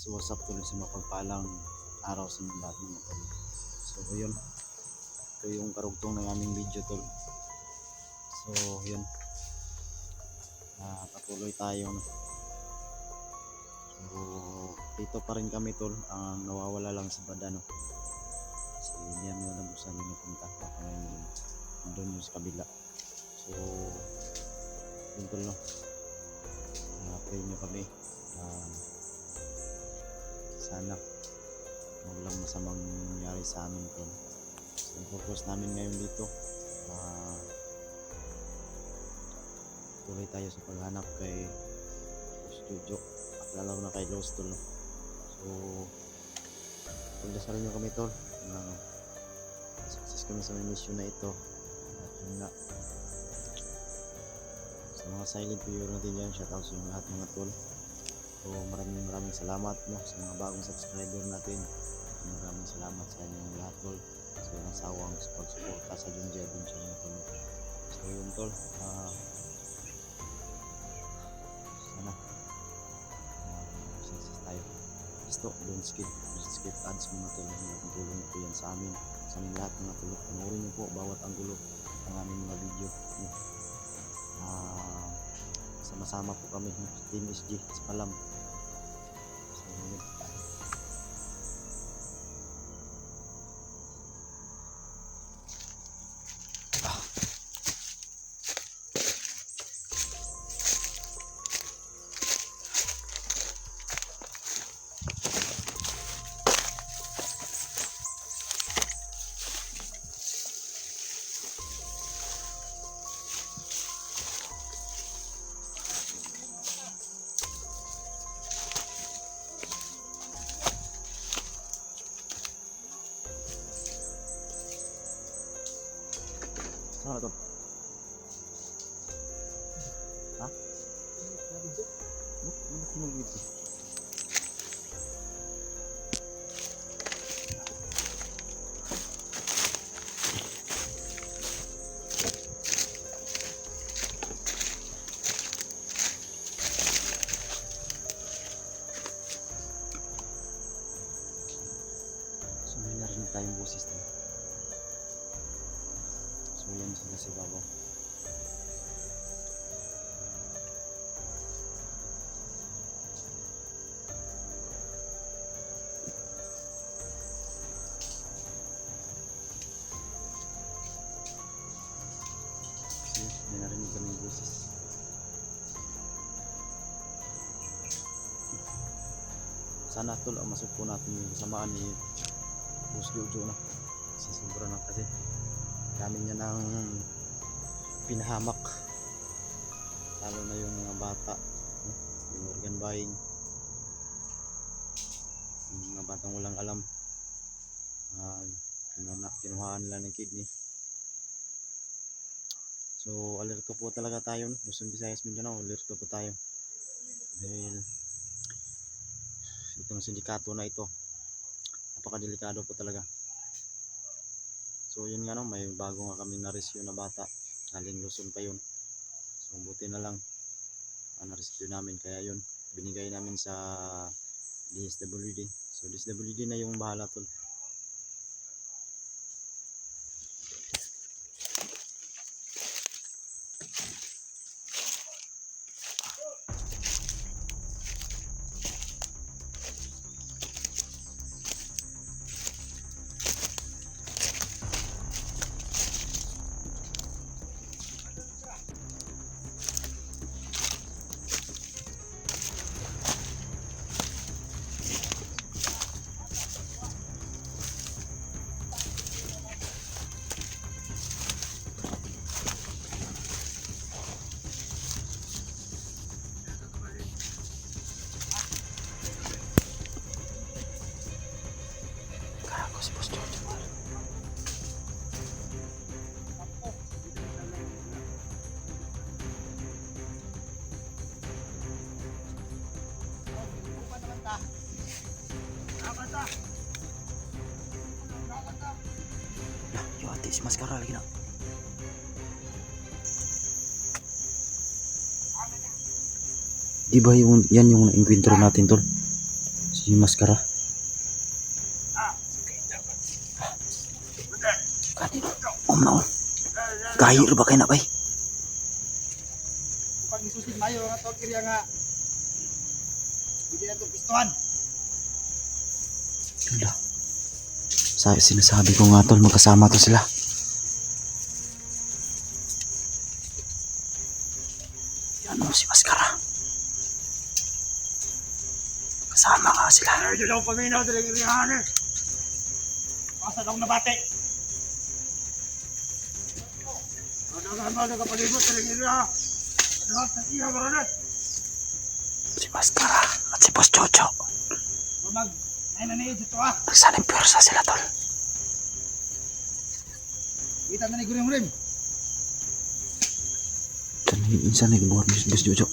So what's up tuloy sa mapagpalang araw sa inyo lahat mga tol. So yun. Ito yung karugtong ng aming video tol. So yun. Ah, patuloy tayo. no. So dito pa rin kami tol. Ang nawawala lang sa Badano. Kasi hindi namin alam kung saan yung napunta. Baka ngayon doon yung sa kabila. So yun tol no. Uh, pray nyo kami. Ah, sana walang masamang nangyari sa amin to. So, ang purpose namin ngayon dito, ah, tuloy tayo sa paghanap kay Studio at lalo na kay Lost Tol. So, pagdasalan nyo kami tol na success kami sa mission na ito at yun nga sa mga silent viewer natin dyan shoutout sa inyo lahat mga tol So maraming maraming salamat no sa mga bagong subscriber natin. Maraming salamat sa inyong lahat tol. Sa walang sawang sa pagsuporta sa dun sa inyo tol. So yun tol. ah sana uh, success tayo. Gusto, don't skip. Don't skip ads mga tol. Ang tulong po yan sa amin. Sa aming lahat mga tol. Panoorin niyo po bawat anggulo ng aming mga video. Ah, sama-sama po kami no? Team SG sa Kalam Na to? Ha? Ano? Ano kinuha dito? Tayong boses na. Yan sila yun, may narinig kami boses. Sana tol ang masuko natin yung kasamaan ni Boss Jojo na. Kasi sobra na kasi dami niya ng pinahamak. Lalo na yung mga bata yung organ buying. Yung mga batang walang alam. Uh, kinuha, kinuhaan nila ng kidney. So alerto po talaga tayo? Luzon, Visayas, Mindanao alerto po tayo. Dahil itong sindikato na ito napakadelikado po talaga So yun nga no, may bago nga kaming na-rescue na bata. Galing Luzon pa yun. So buti na lang uh, na-rescue namin. Kaya yun, binigay namin sa DSWD. So DSWD na yung bahala tol. Mascara lagi na. Di ba yung, yan yung na-encounter natin tol? Si Maskara. Kanino? Om na om. Gahir ba kayo na bay? Pag isusin mayo nga to kiriya nga. Hindi na to pistuhan. Wala. Sabi, sinasabi ko nga tol, magkasama to sila. Mo si Maskara. Kasama nga sila. Eh. Nabate. Ano nga ba kapalibot dali kiriyahan? Ano nga sa iya ba Si Maskara at si Boss Jojo. Mag, ay na niya dito ah. Nagsanang pwersa sila tol. Kita na ni gurim-gurim. Diyan, insan nagbuhat ni Boss Jojo.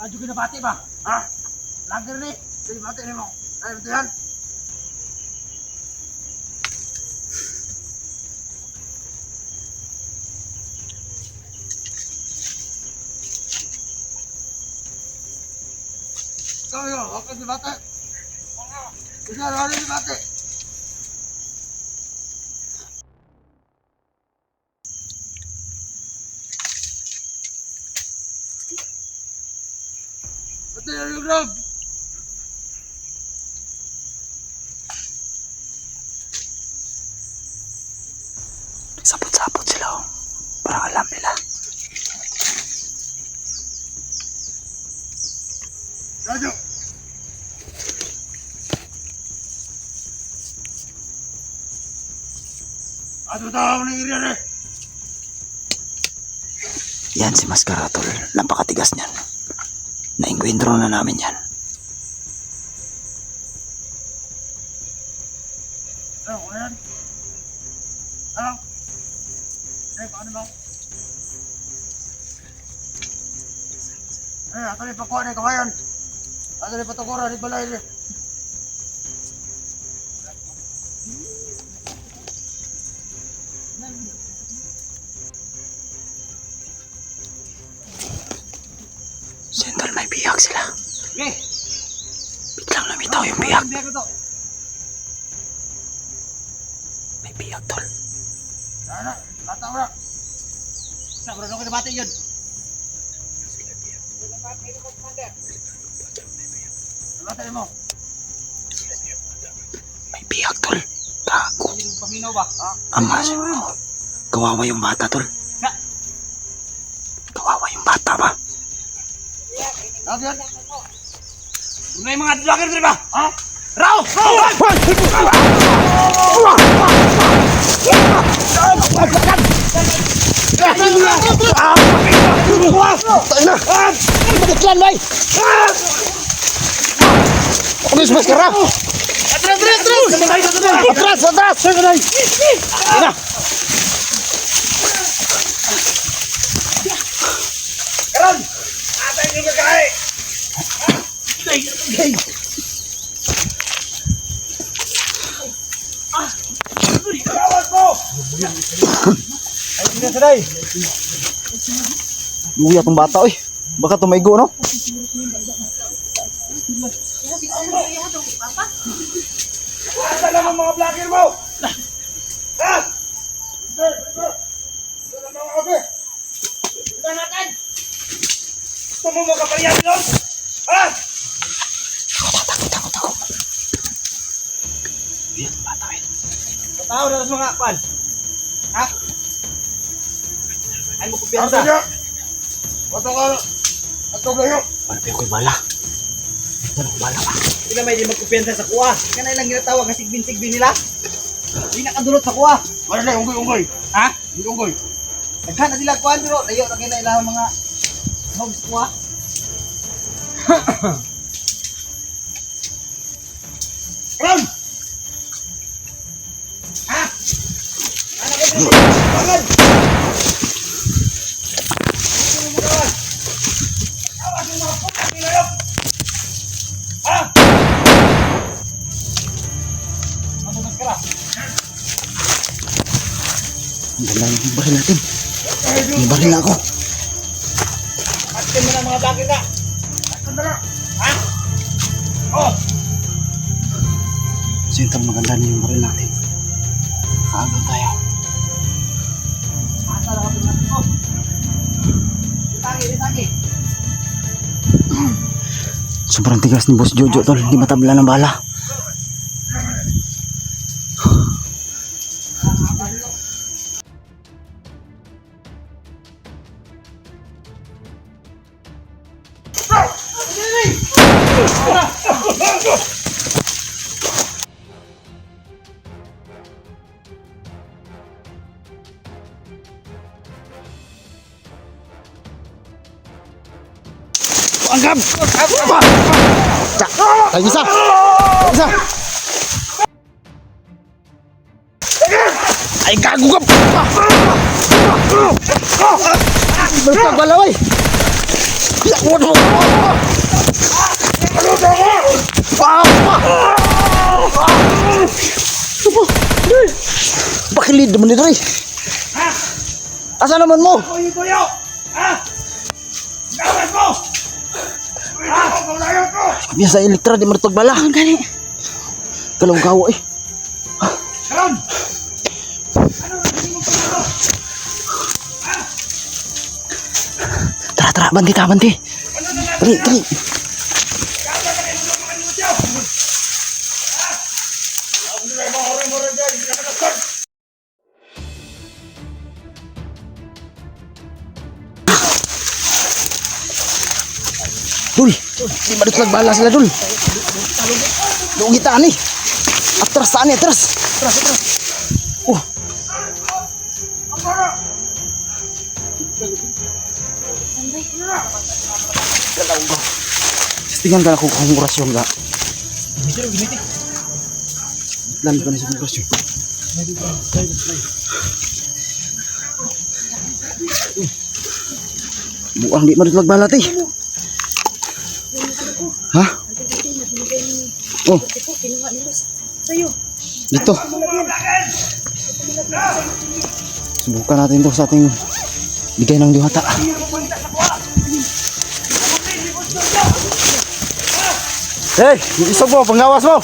Adyo ka nabate ba? Ha? Lager ni. Sige bate ni mo. Ay, ito yan. Ikaw yun, huwag ka si bate. Isa, ano si bate? Bate na yung grab. Sapot-sapot sila oh. Parang alam nila. Radyo. Ato tao ng iriyan eh. Yan si Maskara tol. Napakatigas niyan. Nainkwentro na namin yan. Ano, ano yan? Ano? Eh, paano ba? Eh, ato ni pakuha ni kawayan. Ato ni patukura ni balay ni. May biyak sila. Okay. Biglang lumitaw yung biyak. May biyak tol. Sana, bata mo na. Sa bro, nung kinabati yun. May biyak tol. Yung paminaw ba? Ama siya. Kawawa yung bata tol. Yan. May mga vlogger din ba? Ha? Raw! Raw! Ano si Maskara? Atras, atras, atras! Atras, atras! Karon! Yung kakain! Kawat mo! Ay, sige saday! Luya tong bata oy. Baka tumaigo no? Asa naman mga vlogger mo? Ha? Sir, sir! Sir, ano mga kape? Tignan natin! Gusto mo makapalyan yun? Ha? Takot, takot, takot. Bata oy. Tao na sa mga pan. Ha? Ay mo Ano kumpiyansa. niya? Bato ka na. Ato kayo. Wala pa ko'y bala. Wala ko bala ba? Sila may di magkumpiyansa sa kuha. Kanay lang ginatawag nga sigbin-sigbin nila. Di nakadulot sa kuha. Wala na, unggoy, unggoy. Ha? Hindi unggoy. Naghan na sila kuha dito. Layo na kinailangan mga hog sa kuha. Ram! Ha? Ano ko? Bangan! Ano? Ano? Ang ganda yung baril natin. May baril ako. Packin mo na mga bagay na. Sandala. Ha? Oh. Sintang maganda na yung baril natin. Kaagaw tayo. Ah, Masa na kapag natin. Oh. Itangi, itangi. Sobrang tigas ni Boss Jojo tol, hindi matabla ng bala. Anggap! Tayo isa! Tayo isa! Ay, gago ka! Magpagbalaw ay! Ano Bakilid naman ito eh! Asa naman mo? Ako yung tuyo! Ha? Gawin mo! Ha? Paglayo ko! Sabi sa elektra, di mo bala. Ang gani. Kalawang kawa eh. Karon! Tara, tara, banti ta, banti. Dali, dali. Dul, di ba dito bala sila, Dul? Doon kita ni. Atras saan ni, atras. Atras, atras. Oh. Tingnan ka na kung kongresyon ka. Lalo ka na sa kongresyon. Buang di mo rin magbalat eh. Ha? Oh. Dito. Subukan natin to sa ating bigay ng diwata. Hey, isa mo, panggawas mo.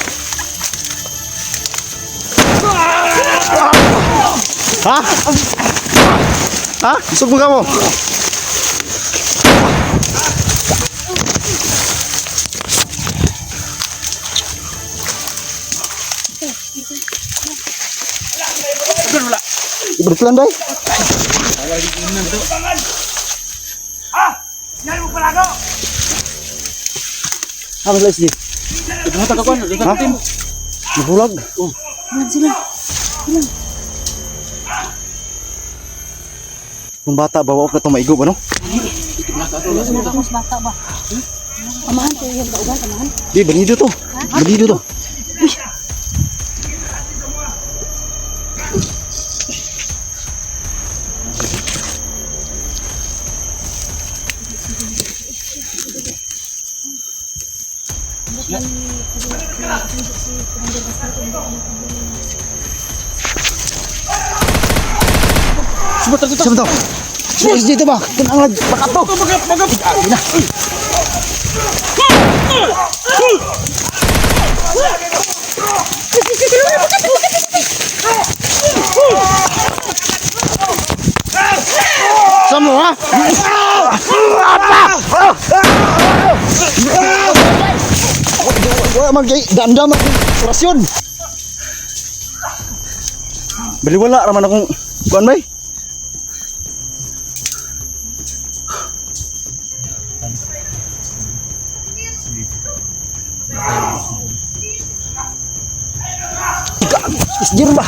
Ha? Ha? Isog mo ka mo. Ibalik lang, bay. Ha? Yan mo pala ko! Ano guys, di? Ito mo tagakuan, di ka tim. Nabulag. Oh. sila. Kung bata, bawa ko na itong maigo, ano? Mas bata ba? Amahan ko yung kauban, amahan. Di, banido to. Banido to. Sumunod dito. Sumunod dito. Sumunod dito ba? Tinang lag. Bakat to. Bakat, bakat. Agi na. Sama ha? Wala magay dandam ang orasyon. Bali wala raman akong kuan bay. Isjir ba?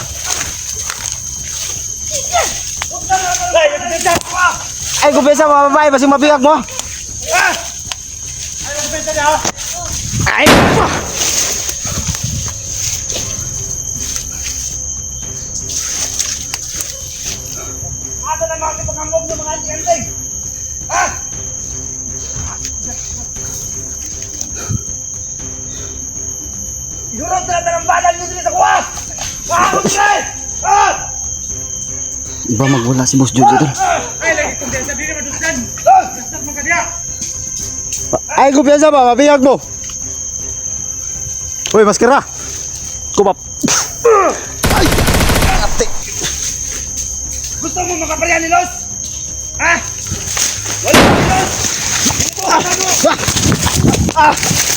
Ay, nagpinta ko ah! Ay, kupesa mga babae, basing mabigak mo. Ha? Ay, nagpinta niya ah! Ay, Asa na mga kapangambog ng mga anting-anting? Ha? Ihurot na natin ang balan nyo dito sa? Huwag Ha? Iba magwala si Boss Jojo tol. Ay, lagi kong din sabihin naman dusgan! Dastak mo ka diya! Ay, kupesa ba? Mabigak mo. Uy, maskara. Kumap. Ay! Ate! Gusto mo makaparya ni Los? Ha? Wala ni Los! Ito, ano? Ah!